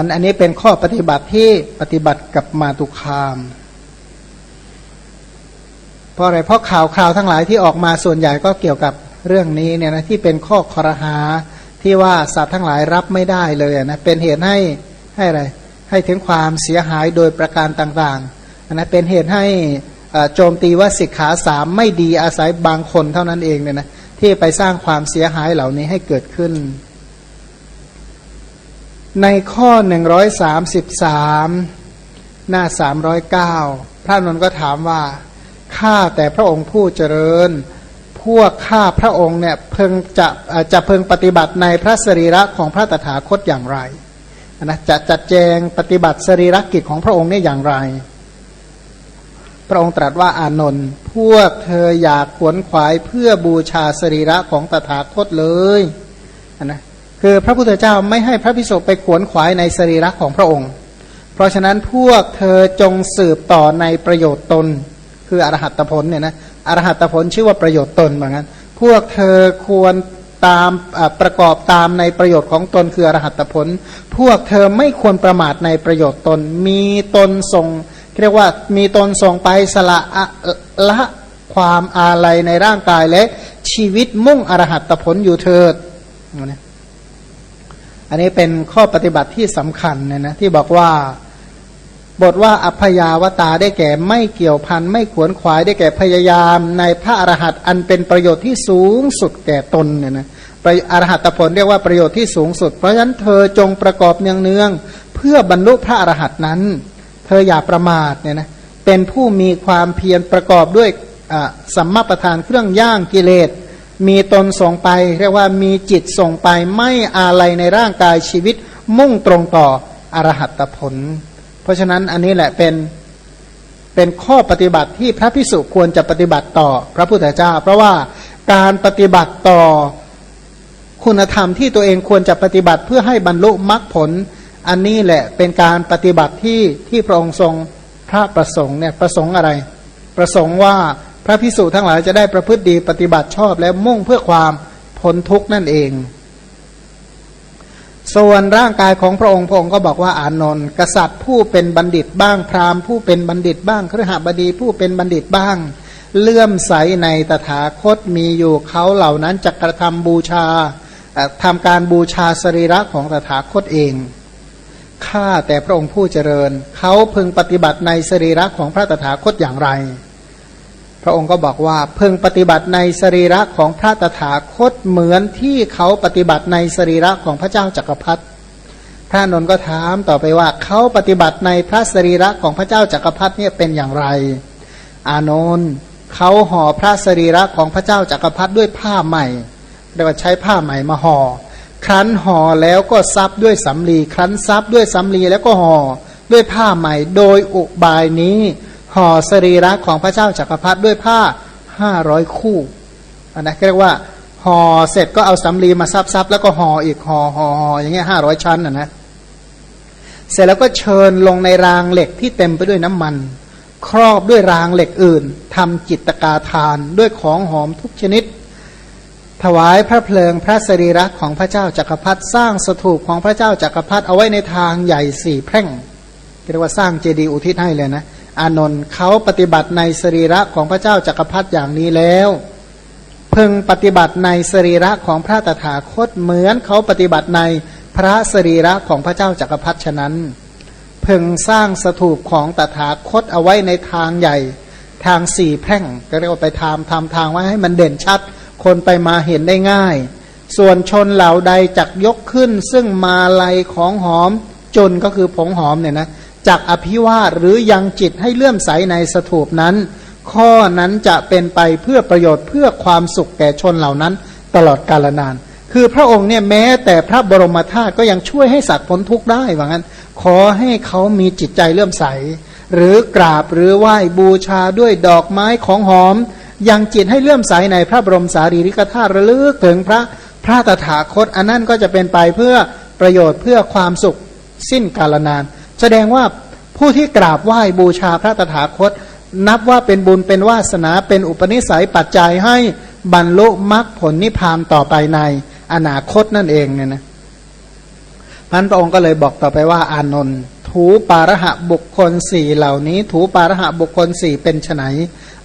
อันอันนี้เป็นข้อปฏิบัติที่ปฏิบัติกับมาตุคามเพราะอะไรเพราะข่าวคราวทั้งหลายที่ออกมาส่วนใหญ่ก็เกี่ยวกับเรื่องนี้เนี่ยนะที่เป็นข้อคอรหาที่ว่าสัตว์ทั้งหลายรับไม่ได้เลยนะเป็นเหตุให้ให้อะไรให้ถึงความเสียหายโดยประการต่างๆนะเป็นเหตุให้โจมตีว่าสิกขาสามไม่ดีอาศัยบางคนเท่านั้นเองเนี่ยนะที่ไปสร้างความเสียหายเหล่านี้ให้เกิดขึ้น ในข้อ 133 หน้า 309 พระนนท์ก็ถามว่า ข้าแต่พระองค์ผู้เจริญ พวกข้าพระองค์เนี่ยเพึงจะจะเพึงปฏิบัติในพระสรีระของพระตถาคตอย่างไรนะจะจัดแจงปฏิบัติสรีระกิจของพระองค์เนี่ยอย่างไร พระองค์ตรัสว่าอานนท์พวกเธออยากขวนขวายเพื่อบูชาสรีระของตถาคตเลยนะ คือพระพุทธเจ้าไม่ให้พระพิสุไปขวนขวายในสรีระของพระองค์ เพราะฉะนั้นพวกเธอจงสืบต่อในประโยชน์ตน คืออรหัตผลเนี่ยนะอรหัตผลชื่อว่าประโยชน์ตนเหมือนกันพวกเธอควรตามประกอบตามในประโยชน์ของตนคืออรหัตผล พวกเธอไม่ควรประมาทในประโยชน์ตน มีตนทรงเรียกว่ามีตนทรงไปสละอะละความอาลัยในร่างกายและชีวิตมุ่งอรหัตผลอยู่เถิดนะ อันนี้เป็นข้อปฏิบัติที่สำคัญเนี่ยนะที่บอกว่า บทว่าอัพยาวตาได้แก่ไม่เกี่ยวพันไม่ขวนขวายได้แก่พยายาม ในพระอรหันต์อันเป็นประโยชน์ที่สูงสุดแก่ตนเนี่ยนะประอรหัตผลเรียกว่าประโยชน์ที่สูงสุด เพราะฉะนั้นเธอจงประกอบเนืองๆเพื่อบรรลุพระอรหันต์นั้น เธออย่าประมาทเนี่ยนะเป็นผู้มีความเพียรประกอบด้วยอ่าสัมมาประธานเครื่องย่างกิเลส มีตนส่งไป เรียกว่ามีจิตส่งไปไม่อาลัยในร่างกายชีวิตมุ่งตรงต่ออรหัตผล เพราะฉะนั้นอันนี้แหละเป็นเป็นข้อปฏิบัติที่พระพิสุควรจะปฏิบัติต่อพระพุทธเจ้า เพราะว่าการปฏิบัติต่อคุณธรรมที่ตัวเองควรจะปฏิบัติเพื่อให้บรรลุมรรคผล อันนี้แหละเป็นการปฏิบัติที่ที่พระองค์ทรงพระประสงค์เนี่ยประสงค์อะไร ประสงค์ว่า พระพิสุทั้งหลายจะได้ประพฤติดีปฏิบัติชอบและมุ่งเพื่อความพ้นทุกข์นั่นเอง ส่วนร่างกายของพระองค์พระองค์ก็บอกว่าอานนท์กษัตริย์ผู้เป็นบัณฑิตบ้างพราหมณ์ผู้เป็นบัณฑิตบ้างครหบดีผู้เป็นบัณฑิตบ้าง เลื่อมใสในตถาคตมีอยู่เขาเหล่านั้นจะกระทำบูชาเอ่อทำการบูชาสรีระของตถาคตเองข้าแต่พระองค์ผู้เจริญ เขาพึงปฏิบัติในสรีระของพระตถาคตอย่างไร พระองค์ก็บอกว่าเพึงปฏิบัติในสรีระของพระตถาคตเหมือนที่เขาปฏิบัติในสรีระของพระเจ้าจักรพรรดิพระนนท์ก็ถามต่อไปว่าเขาปฏิบัติในพระสรีระของพระเจ้าจักรพรรดิเนี่ยเป็นอย่างไร อานนท์เขาห่อพระสรีระของพระเจ้าจักรพรรดิด้วยผ้าใหม่เรียกว่าใช้ผ้าใหม่มาห่อครั้นห่อแล้วก็ซับด้วยสำลีครั้นซับด้วยสำลีแล้วก็ห่อด้วยผ้าใหม่ โดยอุบายนี้ ห่อสรีระของพระเจ้าจักรพรรดิด้วยผ้าห้าร้อยคู่อันะเรียกว่าห่อเสร็จก็เอาสำลีมาซับซับแล้วก็ห่ออีกห่อห่อห่ออย่างเงี้ยห้าร้อยชั้นนะนะเสร็จแล้วก็เชิญลงในรางเหล็กที่เต็มไปด้วยน้ำมัน ครอบด้วยรางเหล็กอื่นทำจิตกาทานด้วยของหอมทุกชนิด ถวายพระเพลิงพระสรีระของพระเจ้าจักรพรรดิสร้างสถูปของพระเจ้าจักรพรรดิเอาไว้ในทางใหญ่สี่แพร่งเรียกว่าสร้างเจดีย์อุทิศให้เลยนะ อานนท์เขาปฏิบัติในสรีระของพระเจ้าจักรพรรดิอย่างนี้แล้วพึงปฏิบัติในสรีระของพระตถาคตเหมือนเขาปฏิบัติในพระสรีระของพระเจ้าจักรพรรดิฉะนั้นพึงสร้างสถูปของตถาคตเอาไว้ในทางใหญ่ทางสี่แพร่งก็เรียกว่าไปทำทำทางไว้ให้มันเด่นชัด คนไปมาเห็นได้ง่าย ส่วนชนเหล่าใดจักยกขึ้น ซึ่งมาลัยของหอมจนก็คือผงหอมเนี่ยนะ จักอภิวาหรือยังจิตให้เลื่อมใสในสถูปนั้น ข้อนั้นจะเป็นไปเพื่อประโยชน์เพื่อความสุขแก่ชนเหล่านั้น ตลอดกาลนาน คือพระองค์เนี่ยแม้แต่พระบรมธาตุก็ยังช่วยให้สัตว์พ้นทุกข์ได้ว่างั้น ขอให้เขามีจิตใจเลื่อมใส หรือกราบหรือไหว้บูชาด้วยดอกไม้ของหอม ยังจิตให้เลื่อมใสในพระบรมสารีริกธาตุระลึกถึงพระพระตถาคตอันนั้นก็จะเป็นไปเพื่อประโยชน์เพื่อความสุขสิ้นกาลนาน แสดงว่าผู้ที่กราบไหว้บูชาพระตถาคต นับว่าเป็นบุญเป็นวาสนาเป็นอุปนิสัยปัจจัยให้บรรลุมรรคผลนิพพานต่อไปในอนาคตนั่นเองเนี่ยนะพันพระองค์ก็เลยบอกต่อไปว่าอานนท์ถูปาระหะบุคคลสี่เหล่านี้ ถูปาระหะบุคคลสี่เป็นไน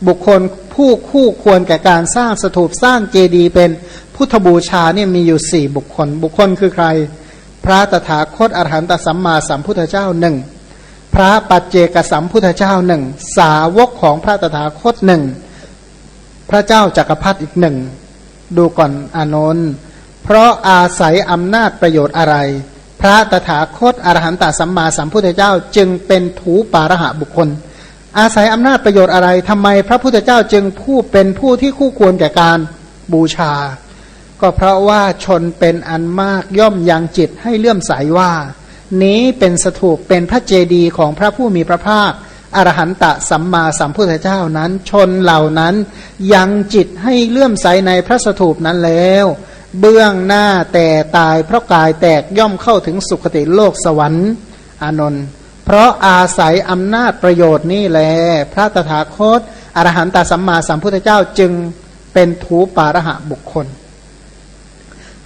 บุคคลผู้คู่ควรแก่การสร้างสถูปสร้างเจดีย์เป็นพุทธบูชาเนี่ยมีอยู่สี่บุคคล บุคคลคือใคร พระตถาคตอรหันตสัมมาสัมพุทธเจ้าหนึ่งพระปัจเจกสัมพุทธเจ้าหนึ่งสาวกของพระตถาคตหนึ่งพระเจ้าจักรพรรดิอีกหนึ่งดูก่อนอานนท์เพราะอาศัยอำนาจประโยชน์อะไร พระตถาคตอรหันตสัมมาสัมพุทธเจ้าจึงเป็นถูปาระหะบุคคล อาศัยอำนาจประโยชน์อะไรทำไมพระพุทธเจ้าจึงผู้เป็นผู้ที่คู่ควรแก่การบูชา ก็เพราะว่าชนเป็นอันมากย่อมยังจิตให้เลื่อมใสว่า นี้เป็นสถูปเป็นพระเจดีย์ของพระผู้มีพระภาคอรหันตสัมมาสัมพุทธเจ้านั้น ชนเหล่านั้นยังจิตให้เลื่อมใสในพระสถูปนั้นแล้ว เบื้องหน้าแต่ตายเพราะกายแตกย่อมเข้าถึงสุคติโลกสวรรค์อานนท์เพราะอาศัยอำนาจประโยชน์นี่แหลพระตถาคตอรหันตสัมมาสัมพุทธเจ้าจึงเป็นถูปาระหะบุคคล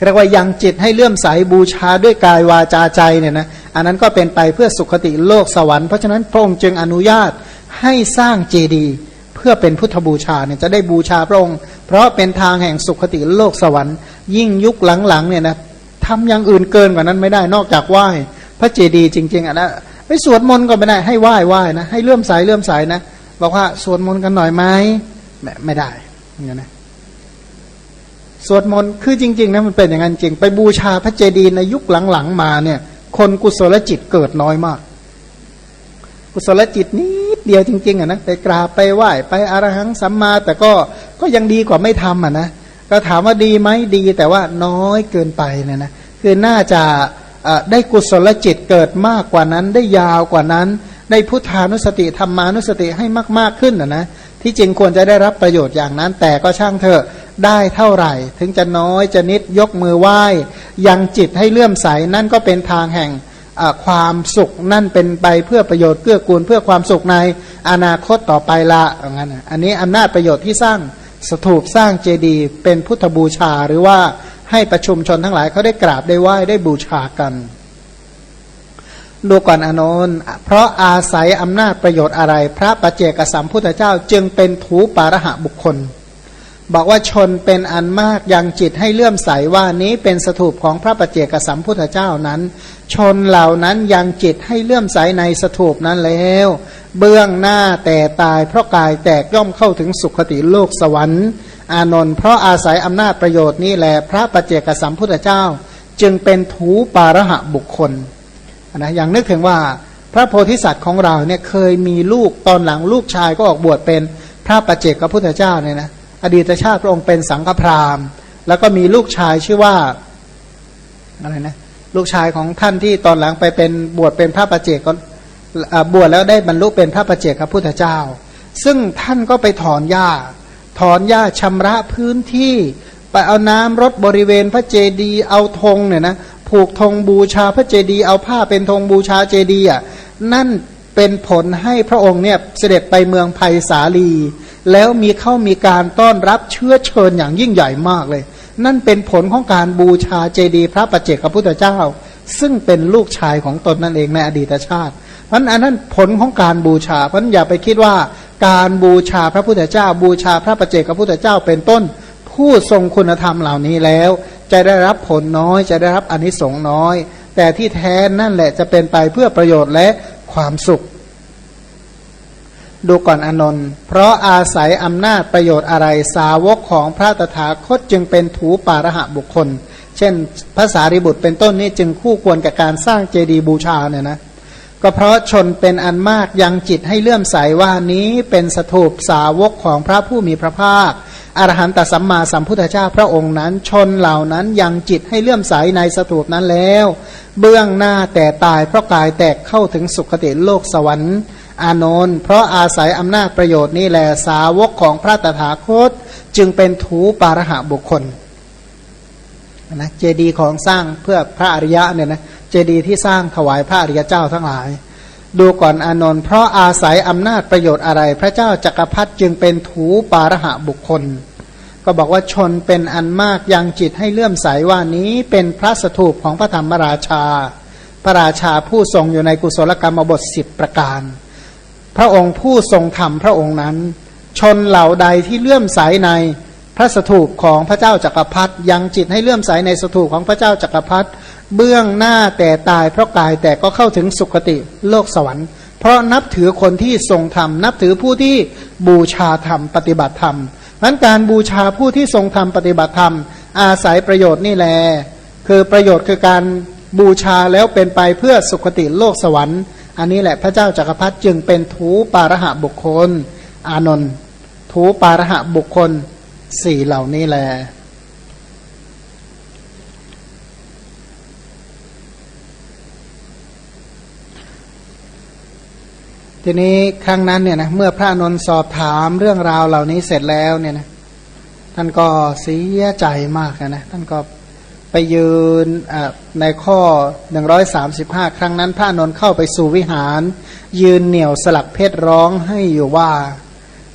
เรียกว่ายังจิตให้เลื่อมใสบูชาด้วยกายวาจาใจเนี่ยนะอันนั้นก็เป็นไปเพื่อสุขติโลกสวรรค์เพราะฉะนั้นพระองค์จึงอนุญาตให้สร้างเจดีย์เพื่อเป็นพุทธบูชาเนี่ยจะได้บูชาพระองค์ เพราะเป็นทางแห่งสุขติโลกสวรรค์ ยิ่งยุคหลังๆเนี่ยนะทำอย่างอื่นเกินกว่านั้นไม่ได้นอกจากไหว้ พระเจดีย์จริง ๆอะนะไปสวดมนต์ก็ไม่ได้ให้ไหว้ไหว้นะให้เลื่อมใสเลื่อมใสนะบอกว่าสวดมนต์กันหน่อยไหมไม่ไม่ได้อย่างนี้นะ สวดมนต์คือจริง ๆนะมันเป็นอย่างนั้นจริง ไปบูชาพระเจดีย์ในยุคหลังๆมาเนี่ย คนกุศลจิตเกิดน้อยมาก กุศลจิตนิดเดียวจริงๆอะนะไปกราบไปไหว้ไปอรหังสัมมา แต่ก็ก็ยังดีกว่าไม่ทำอะนะก็ถามว่าดีไหมดีแต่ว่าน้อยเกินไปเนี่ยนะคือน่าจะได้กุศลจิตเกิดมากกว่านั้นได้ยาวกว่านั้น ได้พุทธานุสติธรรมานุสติให้มาก ๆขึ้นนะนะ ที่จริงควรจะได้รับประโยชน์อย่างนั้น แต่ก็ช่างเถอะได้เท่าไหร่ ถึงจะน้อยจะนิดยกมือไหว้ยังจิตให้เลื่อมใสนั่นก็เป็นทางแห่งความสุขนั่นเป็นไปเพื่อประโยชน์เกื้อกูลเพื่อความสุขในอนาคตต่อไปละอย่างนั้นอันนี้อำนาจประโยชน์ที่สร้างสถูปสร้างเจดีย์เป็นพุทธบูชาหรือว่าให้ประชุมชนทั้งหลายเขาได้กราบได้ไหว้ได้บูชากัน ดูก่อนอนนท์เพราะอาศัยอำนาจประโยชน์อะไร พระประเจกสัมพุทธเจ้าจึงเป็นถูปาระหะบุคคล บอกว่าชนเป็นอันมากยังจิตให้เลื่อมใสว่านี้เป็นสถูปของพระประเจกสัมพุทธเจ้านั้น ชนเหล่านั้นยังจิตให้เลื่อมใสในสถูปนั้นแล้ว เบื้องหน้าแต่ตายเพราะกายแตกย่อมเข้าถึงสุคติโลกสวรรค์ อานนท์เพราะอาศัยอำนาจประโยชน์นี่แหละพระปัจเจกสัมพุทธเจ้า จึงเป็นถูปาระหะบุคคล นะอย่างนึกถึงว่าพระโพธิสัตว์ของเราเนี่ยเคยมีลูกตอนหลังลูกชายก็ออกบวชเป็นพระปัจเจกพระพุทธเจ้าเนี่ยนะอดีตชาติพระองค์เป็นสังฆพราหมณ์ แล้วก็มีลูกชายชื่อว่าอะไรนะลูกชายของท่านที่ตอนหลังไปเป็นบวชเป็นพระปัจเจกก็บวชแล้วได้บรรลุเป็นพระปัจเจกพระพุทธเจ้า ซึ่งท่านก็ไปถอนหญ้า ถอนหญ้าชำระพื้นที่ ไปเอาน้ำรดบริเวณพระเจดีย์เอาธงเนี่ยนะ ผูกธงบูชาพระเจดีย์เอาผ้าเป็นธงบูชาเจดีย์อะนั่นเป็นผลให้พระองค์เนี่ยเสด็จไปเมืองไผ่สาลี แล้วมีเข้ามีการต้อนรับเชื้อเชิญอย่างยิ่งใหญ่มากเลย นั่นเป็นผลของการบูชาเจดีย์พระปัจเจกพุทธเจ้า ซึ่งเป็นลูกชายของตนนั่นเองในอดีตชาติเพราะอันนั้นผลของการบูชาเพราะอย่าไปคิดว่าการบูชาพระพุทธเจ้า บูชาพระประเจกพระพุทธเจ้าเป็นต้น ผู้ทรงคุณธรรมเหล่านี้แล้ว จะได้รับผลน้อยจะได้รับอนิสงส์น้อย แต่ที่แท้นั่นแหละจะเป็นไปเพื่อประโยชน์และความสุข ดูก่อนอนนท์เพราะอาศัยอำนาจประโยชน์อะไรสาวกของพระตถาคตจึงเป็นถูปาระหะบุคคล เช่นภาษาริบุตรเป็นต้นนี้จึงคู่ควรกับการสร้างเจดีย์บูชาเนี่ยนะก็เพราะชนเป็นอันมากยังจิตให้เลื่อมใสว่านี้เป็นสถูปสาวกของพระผู้มีพระภาค อรหันตสัมมาสัมพุทธเจ้าพระองค์นั้น ชนเหล่านั้นยังจิตให้เลื่อมใสในสถูปนั้นแล้ว เบื้องหน้าแต่ตายเพราะกายแตกเข้าถึงสุคติโลกสวรรค์อานนท์เพราะอาศัยอำนาจประโยชน์นี่แหละสาวกของพระตถาคต จึงเป็นถูปาระหะบุคคลนะเจดีย์ของสร้างเพื่อพระอริยะเนี่ยนะเจดีย์ที่สร้างถวายพระอริยเจ้าทั้งหลาย ดูก่อนอนนท์เพราะอาศัยอำนาจประโยชน์อะไร พระเจ้าจักรพรรดิจึงเป็นถูปาระหะบุคคล ก็บอกว่าชนเป็นอันมากยังจิตให้เลื่อมใสว่านี้เป็นพระสถูปของพระธรรมราชา พระราชาผู้ทรงอยู่ในกุศลกรรมบทสิบประการ พระองค์ผู้ทรงธรรมพระองค์นั้น ชนเหล่าใดที่เลื่อมใสในพระสถูปของพระเจ้าจักรพรรดิยังจิตให้เลื่อมใสในสถูปของพระเจ้าจักรพรรดิเบื้องหน้าแต่ตายเพราะกายแต่ก็เข้าถึงสุคติโลกสวรรค์ เพราะนับถือคนที่ทรงธรรม นับถือผู้ที่บูชาธรรม ปฏิบัติธรรม นั้นการบูชาผู้ที่ทรงธรรมปฏิบัติธรรม อาศัยประโยชน์นี่แหละคือประโยชน์คือการบูชาแล้วเป็นไปเพื่อสุคติโลกสวรรค์ อันนี้แหละพระเจ้าจักรพรรดิจึงเป็นทูปาระหะบุคคล อานนท์ทูปาระหะบุคคลสี่เหล่านี้แหล ทีนี้ครั้งนั้นเนี่ยนะเมื่อพระนนท์สอบถามเรื่องราวเหล่านี้เสร็จแล้วเนี่ยนะท่านก็เสียใจมากนะท่านก็ไปยืนในข้อ 135 ครั้งนั้นพระนนท์เข้าไปสู่วิหาร ยืนเหนี่ยวสลักเพชรร้องให้อยู่ว่า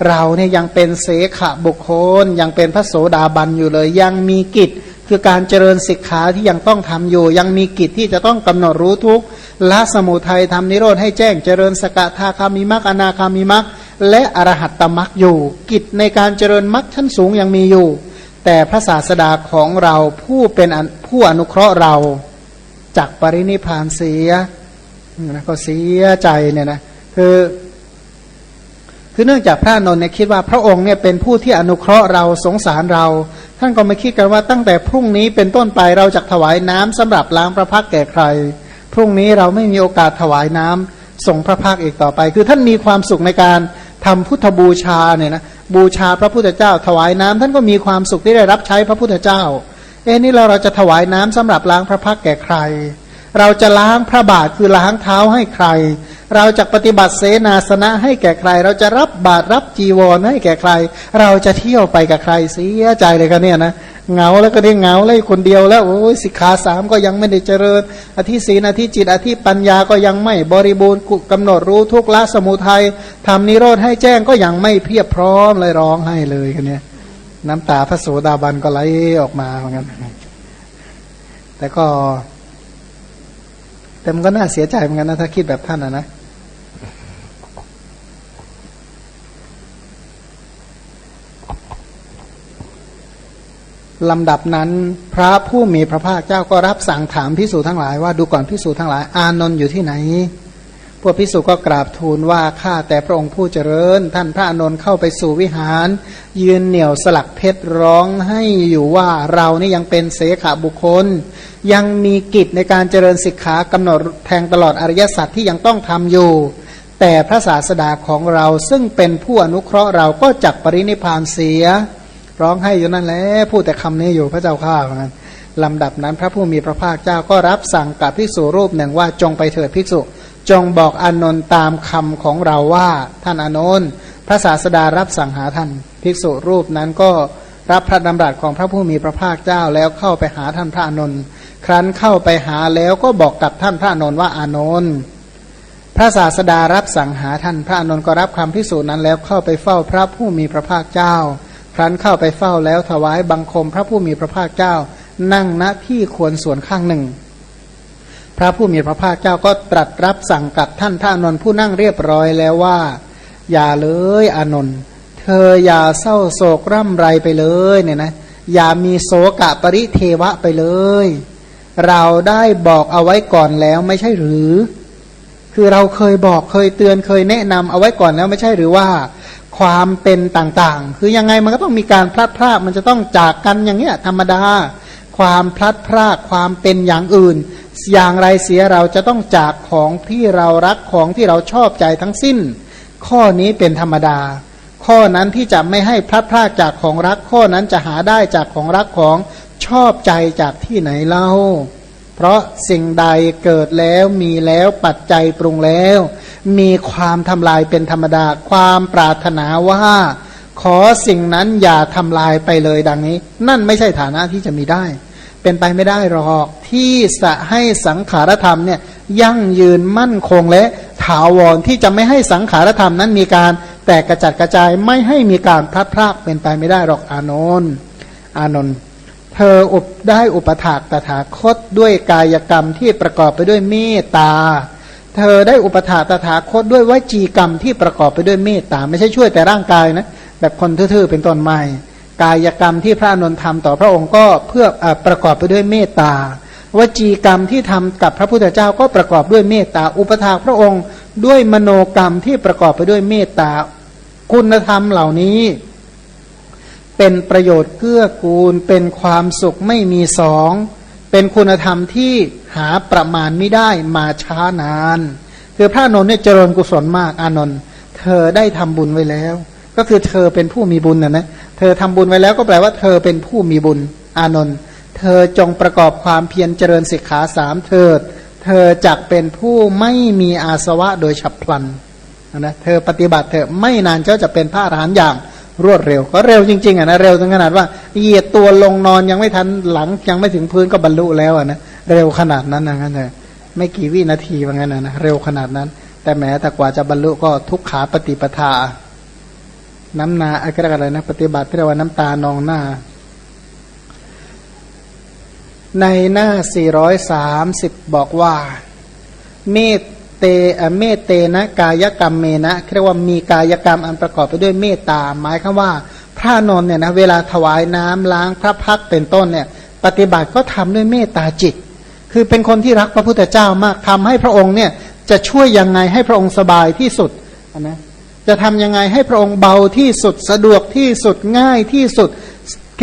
เราเนี่ยยังเป็นเสขะบุคคล ยังเป็นพระโสดาบันอยู่เลย ยังมีกิจ คือการเจริญศิกขาที่ยังต้องทำอยู่ ยังมีกิจที่จะต้องกำหนดรู้ทุกละสมุทัยทำนิโรธให้แจ้งเจริญสกทาคามิมักอนาคามิมักและอรหัตตมักอยู่ กิจในการเจริญมักชั้นสูงยังมีอยู่ แต่พระศาสดาของเราผู้เป็นผู้อนุเคราะห์เราจากปรินิพานเสียนะก็เสียใจเนี่ยนะคือ คือเนื่องจากพระนนท์เนี่ยคิดว่าพระองค์เนี่ยเป็นผู้ที่อนุเคราะห์เราสงสารเรา ท่านก็ไม่คิดกันว่าตั้งแต่พรุ่งนี้เป็นต้นไปเราจะถวายน้ำสำหรับล้างพระพักแก่ใคร พรุ่งนี้เราไม่มีโอกาสถวายน้ำส่งพระพักอีกต่อไป คือท่านมีความสุขในการทำพุทธบูชาเนี่ยนะบูชาพระพุทธเจ้า ถวายน้ำท่านก็มีความสุขที่ได้รับใช้พระพุทธเจ้าเอ้นี่เราเราจะถวายน้ำสำหรับล้างพระพักแก่ใคร เราจะล้างพระบาทคือล้างเท้าให้ใคร เราจะปฏิบัติเสนาสนะให้แก่ใคร เราจะรับบาตรรับจีวรให้แก่ใคร เราจะเที่ยวไปกับใครเสียใจเลยกันเนี่ยนะเหงาแล้วก็ได้เหงาเลยคนเดียวแล้วโอ้ยสิกขาสามก็ยังไม่ได้เจริญอธิศีนอธิจิตอธิปัญญาก็ยังไม่บริบูรณ์กำหนดรู้ทุกละสมุทัยทำนิโรธให้แจ้งก็ยังไม่เพียบพร้อมเลยร้องให้เลยกันเนี่ยน้ำตาพระโสดาบันก็ไหลออกมาเหมือนกันแต่ก็ แต่มันก็น่าเสียใจเหมือนกันนะถ้าคิดแบบท่านนะนะลำดับนั้นพระผู้มีพระภาคเจ้าก็รับสั่งถามพิสูจทั้งหลายว่าดูก่อนพิสูจทั้งหลาย อานนท์อยู่ที่ไหน พวกพิสูจก็กราบทูลว่าข้าแต่พระองค์ผู้เจริญ ท่านพระอนนท์เข้าไปสู่วิหาร ยืนเหนี่ยวสลักเพชรร้องให้อยู่ว่าเรานี่ยังเป็นเสขาบุคคล ยังมีกิจในการเจริญศิกขากำหนดแทงตลอดอริยสัจที่ยังต้องทำอยู่ แต่พระศาสดาของเราซึ่งเป็นผู้อนุเคราะห์เราก็จักปรินิพานเสีย ร้องให้อยู่นั่นแหละพูดแต่คำนี้อยู่พระเจ้าข้าเหมือนกันลำดับนั้นพระผู้มีพระภาคเจ้าก็รับสั่งกับภิกษุรูปหนึ่งว่าจงไปเถิดภิกษุ จงบอกอนนท์ตามคำของเราว่าท่านอนนท์พระศาสดารับสั่งหาท่านภิกษุรูปนั้นก็รับพระดำรัสของพระผู้มีพระภาคเจ้าแล้วเข้าไปหาท่านพระอนนท์ครั้นเข้าไปหาแล้วก็บอกกับท่านพระอนนท์ว่าอานนท์พระศาสดารับสั่งหาท่านพระอนนท์ก็รับคำพิสูจน์นั้นแล้วเข้าไปเฝ้าพระผู้มีพระภาคเจ้า ครั้นเข้าไปเฝ้าแล้วถวายบังคมพระผู้มีพระภาคเจ้า นั่งณที่ควรส่วนข้างหนึ่ง พระผู้มีพระภาคเจ้าก็ตรัสรับสั่งกับท่านพระนนท์ผู้นั่งเรียบร้อยแล้วว่า อย่าเลยอานนท์เธออย่าเศร้าโศกร่ำไรไปเลยเนี่ยนะอย่ามีโศกะปริเทวะไปเลย เราได้บอกเอาไว้ก่อนแล้วไม่ใช่หรือ คือเราเคยบอกเคยเตือนเคยแนะนำเอาไว้ก่อนแล้วไม่ใช่หรือว่า ความเป็นต่างๆ คือยังไงมันก็ต้องมีการพลัดพรากมันจะต้องจากกันอย่างเงี้ยธรรมดา ความพลัดพรากความเป็นอย่างอื่น อย่างไรเสียเราจะต้องจากของที่เรารักของที่เราชอบใจทั้งสิ้น ข้อนี้เป็นธรรมดา ข้อนั้นที่จะไม่ให้พลัดพรากจากของรักข้อนั้นจะหาได้จากของรักของชอบใจจากที่ไหนเล่า เพราะสิ่งใดเกิดแล้วมีแล้วปัจจัยปรุงแล้ว มีความทำลายเป็นธรรมดา ความปรารถนาว่า ขอสิ่งนั้นอย่าทำลายไปเลยดังนี้ นั่นไม่ใช่ฐานะที่จะมีได้ เป็นไปไม่ได้หรอกที่จะให้สังขารธรรมเนี่ยยั่งยืนมั่นคงและถาวรที่จะไม่ให้สังขารธรรมนั้นมีการแตกกระจัดกระจายไม่ให้มีการพลัดพรากเป็นไปไม่ได้หรอกอานนท์อานนท์เธออุปได้อุปถากตถาคตด้วยกายกรรมที่ประกอบไปด้วยเมตตา เธอได้อุปถากตถาคตด้วยวจีกรรมที่ประกอบไปด้วยเมตตา ไม่ใช่ช่วยแต่ร่างกายนะ แบบคนทื่อๆเป็นต้นไม่กายกรรมที่พระานนท์ทำต่อพระองค์ก็เพื่ออประกอบไปด้วยเมตตาวจีกรรมที่ทำกับพระพุทธเจ้าก็ประกอบด้วยเมตตาอุปถาพระองค์ ด้วยมโนกรรมที่ประกอบไปด้วยเมตตาคุณธรรมเหล่านี้ เป็นประโยชน์เกื้อกูล เป็นความสุขไม่มีสอง เป็นคุณธรรมที่หาประมาณไม่ได้มาช้านาน คือพระานนท์เนี่ยเจริญกุศลมากอานนท์เธอได้ทำบุญไว้แล้ว ก็คือเธอเป็นผู้มีบุญนะนะเธอทำบุญไว้แล้วก็แปลว่าเธอเป็นผู้มีบุญอานนท์เธอจงประกอบความเพียรเจริญสิกขาสามเถิด เธอจักเป็นผู้ไม่มีอาสวะโดยฉับพลันนะเธอปฏิบัติเถอไม่นานเจ้าจะเป็นพระอรหันต์อย่างรวดเร็ว ก็เร็วจริงๆอะนะเร็วถึงขนาดว่าเหยียดตัวลงนอนยังไม่ทันหลังยังไม่ถึงพื้นก็บรรลุแล้วอะนะเร็วขนาดนั้นนะงั้นเลยไม่กี่วินาทีว่างั้นนะนะเร็วขนาดนั้น แต่แม้แต่กว่าจะบรรลุก็ทุกขาปฏิปทา น้ำนาอะไรนะ ปฏิบัติเรียกว่าน้ำตานองหน้า ในหน้า 430 บอกว่า เมตเตเมตเตนะกายกรรมเมนะเรียกว่ามีกายกรรมอันประกอบไปด้วยเมตตา หมายคือว่า พระนนเนี่ยนะเวลาถวายน้ำล้างพระพักเป็นต้นเนี่ย ปฏิบัติก็ทำด้วยเมตตาจิต คือเป็นคนที่รักพระพุทธเจ้ามากทำให้พระองค์เนี่ยจะช่วยยังไงให้พระองค์สบายที่สุดนะ จะทำยังไงให้พระองค์เบาที่สุดสะดวกที่สุดง่ายที่สุด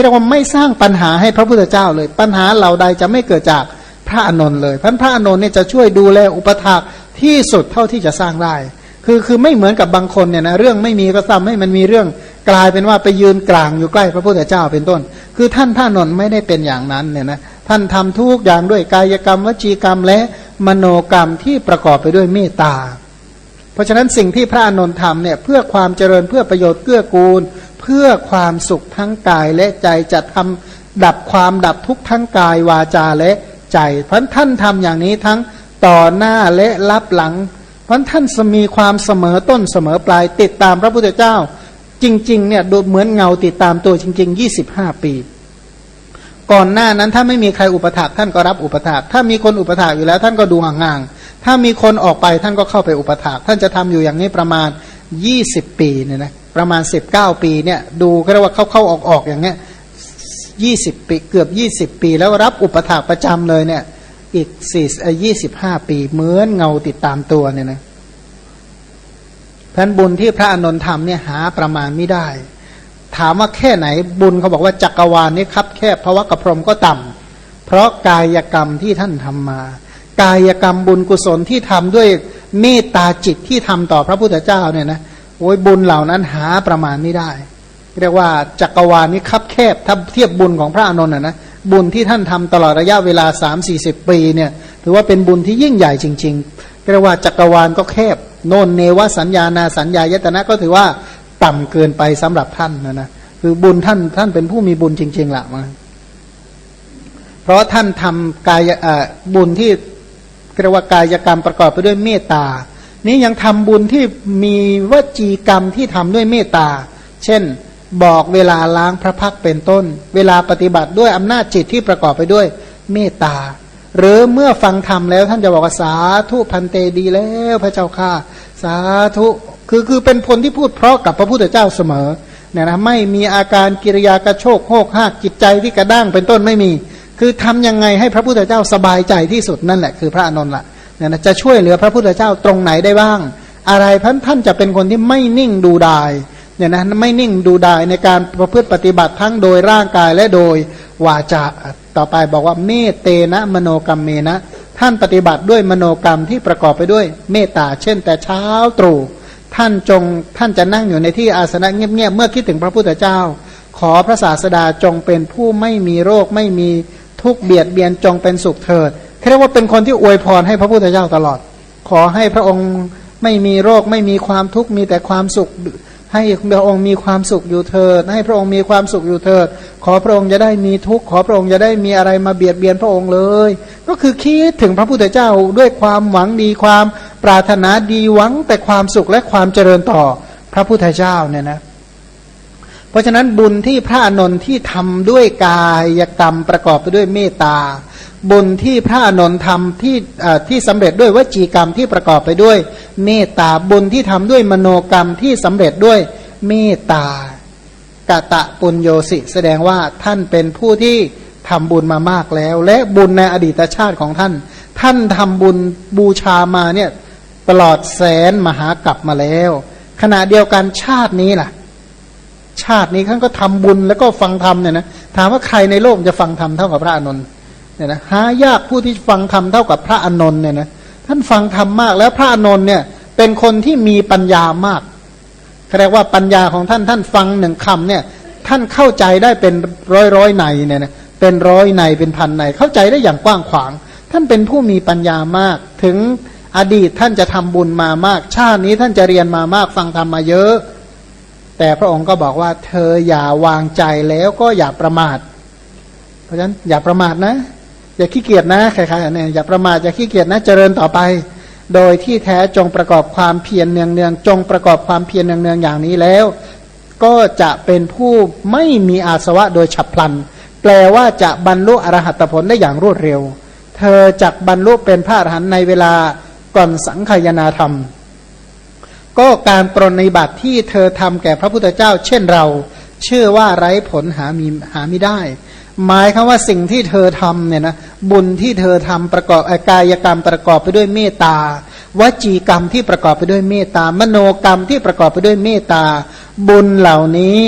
เรียกว่าไม่สร้างปัญหาให้พระพุทธเจ้าเลย ปัญหาเหล่าใดจะไม่เกิดจากพระอานนท์เลยพระพระอานนท์เนี่ยจะช่วยดูแลอุปถากที่สุดเท่าที่จะสร้างได้ คือคือไม่เหมือนกับบางคนเนี่ยนะเรื่องไม่มีก็ซ้ำให้มันมีเรื่องกลายเป็นว่าไปยืนกลางอยู่ใกล้พระพุทธเจ้าเป็นต้น คือท่านพระนนท์ไม่ได้เป็นอย่างนั้นเนี่ยนะท่านทำทุกอย่างด้วยกายกรรมวจีกรรมและมโนกรรมที่ประกอบไปด้วยเมตตา เพราะฉะนั้นสิ่งที่พระอานนท์ทำเนี่ยเพื่อความเจริญเพื่อประโยชน์เกื้อกูล เพื่อความสุขทั้งกายและใจจะทำดับความดับทุกข์ทั้งกายวาจาและใจเพราะท่านทำอย่างนี้ทั้งต่อหน้าและรับหลังเพราะท่านมีความเสมอต้นเสมอปลายติดตามพระพุทธเจ้า จริงๆเนี่ยดูเหมือนเงาติดตามตัวจริง ๆ 25 ปี ก่อนหน้านั้นถ้าไม่มีใครอุปถัมภ์ท่านก็รับอุปถัมภ์ถ้ามีคนอุปถัมภ์อยู่แล้ว ท่านก็ดูห่างๆ ถ้ามีคนออกไปท่านก็เข้าไปอุปถัมภ์ท่านจะทำอยู่อย่างนี้ประมาณ 20 ปีเนี่ยนะประมาณ 19 ปีเนี่ยดูก็เรียกว่าเข้าๆออกๆอย่างเงี้ย20ปีเกือบ20ปี แล้วรับอุปถัมภ์ประจำเลยเนี่ย อีกสี่ยี่สิบห้าปีเหมือนเงาติดตามตัวเนี่ยนะพันบุญที่พระอนนท์ทำเนี่ยหาประมาณไม่ได้ ถามว่าแค่ไหนบุญเขาบอกว่าจักรวาลนี้ครับแค่พระวกพรมก็ต่ำเพราะกายกรรมที่ท่านทำมา กายกรรมบุญกุศลที่ทำด้วยเมตตาจิตที่ทำต่อพระพุทธเจ้าเนี่ยนะโอ้ยบุญเหล่านั้นหาประมาณไม่ได้ เรียกว่าจักรวาลนี้คับแคบถ้าเทียบบุญของพระอานนท์นะนะบุญที่ท่านทำตลอดระยะเวลาสามสี่สิบปีเนี่ยถือว่าเป็นบุญที่ยิ่งใหญ่จริงๆเรียกว่าจักรวาลก็แคบ โนนเนวสัญญานาสัญญายตนะก็ถือว่าต่ำเกินไปสำหรับท่านนะนะคือบุญท่านท่านเป็นผู้มีบุญจริงๆละมาเพราะท่านทำกายบุญที่ เรียกว่ากายกรรมประกอบไปด้วยเมตตา นี้ยังทำบุญที่มีวจีกรรมที่ทำด้วยเมตตา เช่นบอกเวลาล้างพระพักเป็นต้น เวลาปฏิบัติด้วยอำนาจจิตที่ประกอบไปด้วยเมตตา หรือเมื่อฟังธรรมแล้วท่านจะบอกว่าสาธุพันเตดีแล้วพระเจ้าค่ะ สาธุคือคือเป็นพลที่พูดเพราะกับพระพุทธเจ้าเสมอเนี่ยนะไม่มีอาการกิริยากระโชกโหกหักจิตใจที่กระด้างเป็นต้นไม่มี คือทำยังไงให้พระพุทธเจ้าสบายใจที่สุดนั่นแหละคือพระอนุนละเนี่ยนะจะช่วยเหลือพระพุทธเจ้าตรงไหนได้บ้าง อะไรพันท่านจะเป็นคนที่ไม่นิ่งดูดายเนี่ยนะไม่นิ่งดูดายในการประพฤติปฏิบัติทั้งโดยร่างกายและโดยวาจาต่อไปบอกว่าเมตเตนะมโนกรรมเมนะ ท่านปฏิบัติด้วยมโนกรรมที่ประกอบไปด้วยเมตตาเช่น แต่เช้าตรู่ท่านจงท่านจะนั่งอยู่ในที่อาสนะเงียบๆเมื่อคิดถึงพระพุทธเจ้า ขอพระศาสดาจงเป็นผู้ไม่มีโรคไม่มี ทุกเบียดเบียนจงเป็นสุขเถิดเรียกว่าเป็นคนที่อวยพรให้พระพุทธเจ้าตลอด ขอให้พระองค์ไม่มีโรคไม่มีความทุกข์มีแต่ความสุข ให้พระองค์มีความสุขอยู่เถิด ให้พระองค์มีความสุขอยู่เถิด ขอพระองค์จะได้มีทุกข์ขอพระองค์จะได้มีอะไรมาเบียดเบียนพระองค์เลย ก็คือคิดถึงพระพุทธเจ้าด้วยความหวังดีความปรารถนาดีหวังแต่ความสุขและความเจริญต่อพระพุทธเจ้าเนี่ยนะ เพราะฉะนั้นบุญที่พระอานนท์ที่ทำด้วยกายกรรมประกอบไปด้วยเมตตา บุญที่พระอานนท์ทำที่ที่สำเร็จด้วยวจีกรรมที่ประกอบไปด้วย เมตตาบุญที่ทำด้วยมโนกรรมที่สำเร็จด้วยเมตตากะตะปุญโยสิ แสดงว่าท่านเป็นผู้ที่ทำบุญมามากแล้ว และบุญในอดีตชาติของท่าน ท่านทำบุญบูชามาเนี่ยตลอดแสนมหากลับมาแล้ว ขณะเดียวกันชาตินี้ล่ะ ชาตินี้ท่านก็ทำบุญแล้วก็ฟังธรรมเนี่ยนะถามว่าใครในโลกจะฟังธรรมเท่ากับพระอานนท์เนี่ยนะหายากผู้ที่ฟังธรรมเท่ากับพระอานนท์เนี่ยนะท่านฟังธรรมมาก แล้วพระอานนท์เนี่ยเป็นคนที่มีปัญญามากเรียกว่าปัญญาของท่านท่านฟังหนึ่งคำเนี่ยท่านเข้าใจได้เป็นร้อยร้อยในเนี่ยนะเป็นร้อยในเป็นพันในเข้าใจได้อย่างกว้างขวาง ท่านเป็นผู้มีปัญญามาก ถึงอดีตท่านจะทำบุญมามาก ชาตินี้ท่านจะเรียนมามากฟังธรรมมาเยอะ แต่พระองค์ก็บอกว่าเธออย่าวางใจแล้วก็อย่าประมาท เพราะฉะนั้นอย่าประมาทนะ อย่าขี้เกียจนะใครๆเนี่ยอย่าประมาทอย่าขี้เกียจนะเจริญต่อไป โดยที่แท้จงประกอบความเพียรเนืองๆจงประกอบความเพียรเนืองๆอย่างนี้แล้ว ก็จะเป็นผู้ไม่มีอาสวะโดยฉับพลัน แปลว่าจะบรรลุอรหัตผลได้อย่างรวดเร็ว เธอจักบรรลุเป็นพระอรหันต์ในเวลาก่อนสังขยาธรรม ก็การปรนนิบัติที่เธอทำแก่พระพุทธเจ้า เช่นเราเชื่อว่าไร้ผลหามีหาไม่ได้ หมายคำว่าสิ่งที่เธอทำเนี่ยนะบุญที่เธอทำประกอบกายกรรมประกอบไปด้วยเมตตาวจีกรรมที่ประกอบไปด้วยเมตตามโนกรรมที่ประกอบไปด้วยเมตตา บุญเหล่านี้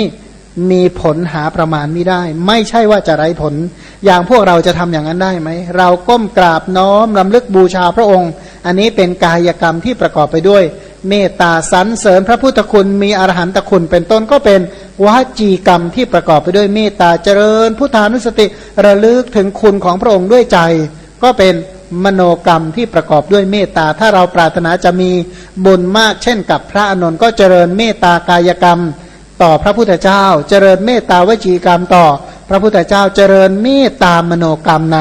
มีผลหาประมาณไม่ได้ ไม่ใช่ว่าจะไร้ผล อย่างพวกเราจะทำอย่างนั้นได้ไหม เราก้มกราบน้อมรำลึกบูชาพระองค์ อันนี้เป็นกายกรรมที่ประกอบไปด้วย เมตตาสรรเสริญพระพุทธคุณมีอรหันตคุณเป็นต้นก็เป็นวจีกรรมที่ประกอบไปด้วยเมตตาเจริญ พุทธานุสติระลึกถึงคุณของพระองค์ด้วยใจ ก็เป็นมโนกรรมที่ประกอบด้วยเมตตา ถ้าเราปรารถนาจะมีบุญมากเช่นกับพระอานนท์ก็เจริญเมตตากายกรรม ต่อพระพุทธเจ้า เจริญเมตตาวจีกรรมต่อ พระพุทธเจ้าเจริญเมตตามโนกรรมใน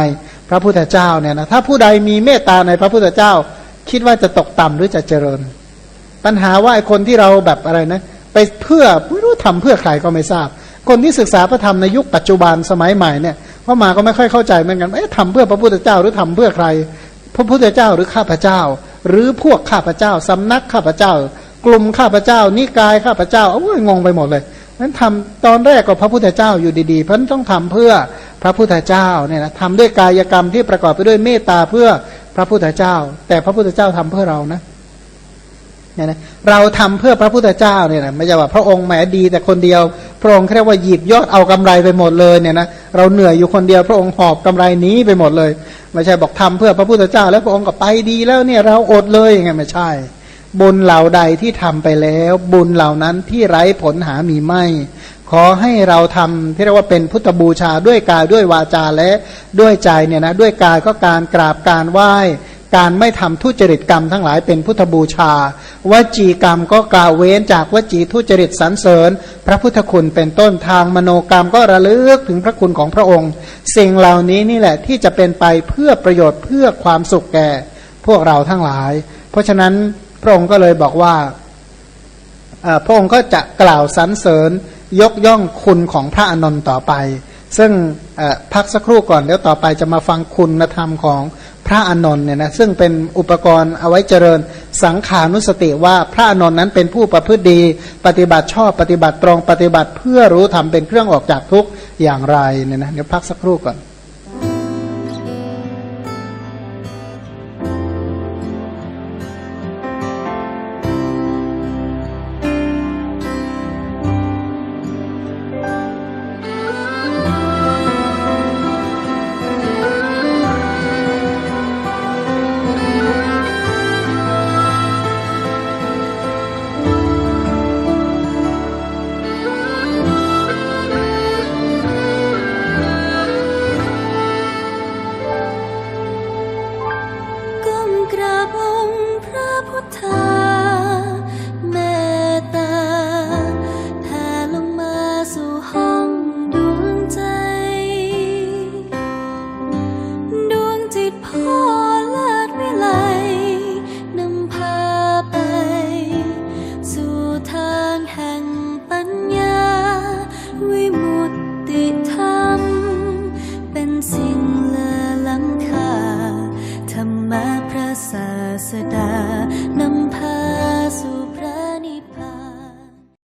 พระพุทธเจ้าเนี่ยนะถ้าผู้ใดมีเมตตาในพระพุทธเจ้า คิดว่าจะตกต่ำหรือจะเจริญ ปัญหาว่าไอ้คนที่เราแบบอะไรนะ ไปเพื่อไม่รู้ทำเพื่อใครก็ไม่ทราบ คนที่ศึกษาพระธรรมในยุคปัจจุบันสมัยใหม่เนี่ยเข้ามาก็ไม่ค่อยเข้าใจเหมือนกันเอ๊ะทำเพื่อพระพุทธเจ้าหรือทำเพื่อใคร พระพุทธเจ้าหรือข้าพเจ้า หรือพวกข้าพเจ้าสำนักข้าพเจ้า กลุ่มข้าพเจ้า นิกายข้าพเจ้าโอ้ยงงไปหมดเลยนั้นทำตอนแรกก็พระพุทธเจ้าอยู่ดีๆเพราะนั้นต้องทำเพื่อพระพุทธเจ้าเนี่ยนะทำด้วยกายกรรมที่ประกอบไปด้วยเมตตาเพื่อพระพุทธเจ้า แต่พระพุทธเจ้าทำเพื่อเรานะ เนี่ยนะเราทำเพื่อพระพุทธเจ้าเนี่ยนะไม่ใช่ว่าพระองค์แหมดีแต่คนเดียว พระองค์เรียกว่าหยิบยอดเอากำไรไปหมดเลยเนี่ยนะเราเหนื่อยอยู่คนเดียวพระองค์หอบกำไรนี้ไปหมดเลย ไม่ใช่บอกทำเพื่อพระพุทธเจ้า แล้วพระองค์ก็ไปดีแล้วเนี่ยเราอดเลยย่างเงี้ยไม่ใช่ บุญเหล่าใดที่ทำไปแล้ว บุญเหล่านั้นที่ไร้ผลหามีไม่ ขอให้เราทำที่เรียกว่าเป็นพุทธบูชาด้วยกายด้วยวาจาและด้วยใจเนี่ยนะด้วยกายก็การกราบการไหว้ การไม่ทำทุจริตกรรมทั้งหลายเป็นพุทธบูชาวจีกรรมก็กล่าวเว้นจากวจีทุจริตสรรเสริญ พระพุทธคุณเป็นต้นทางมโนกรรมก็ระลึกถึงพระคุณของพระองค์ สิ่งเหล่านี้นี่แหละที่จะเป็นไปเพื่อประโยชน์เพื่อความสุขแก่ พวกเราทั้งหลาย เพราะฉะนั้นพระองค์ก็เลยบอกว่าพระองค์ก็จะกล่าวสรรเสริญยกย่องคุณของพระอนนท์ต่อไป ซึ่งพักสักครู่ก่อนเดี๋ยวต่อไปจะมาฟังคุณธรรมของ พระอนนท์เนี่ยนะซึ่งเป็นอุปกรณ์เอาไว้เจริญสังขานุสติว่าพระอนนท์นั้นเป็นผู้ประพฤติดี ปฏิบัติชอบปฏิบัติตรงปฏิบัติเพื่อรู้ธรรมเป็นเครื่องออกจากทุกข์อย่างไรเนี่ยนะเดี๋ยวพักสักครู่ก่อน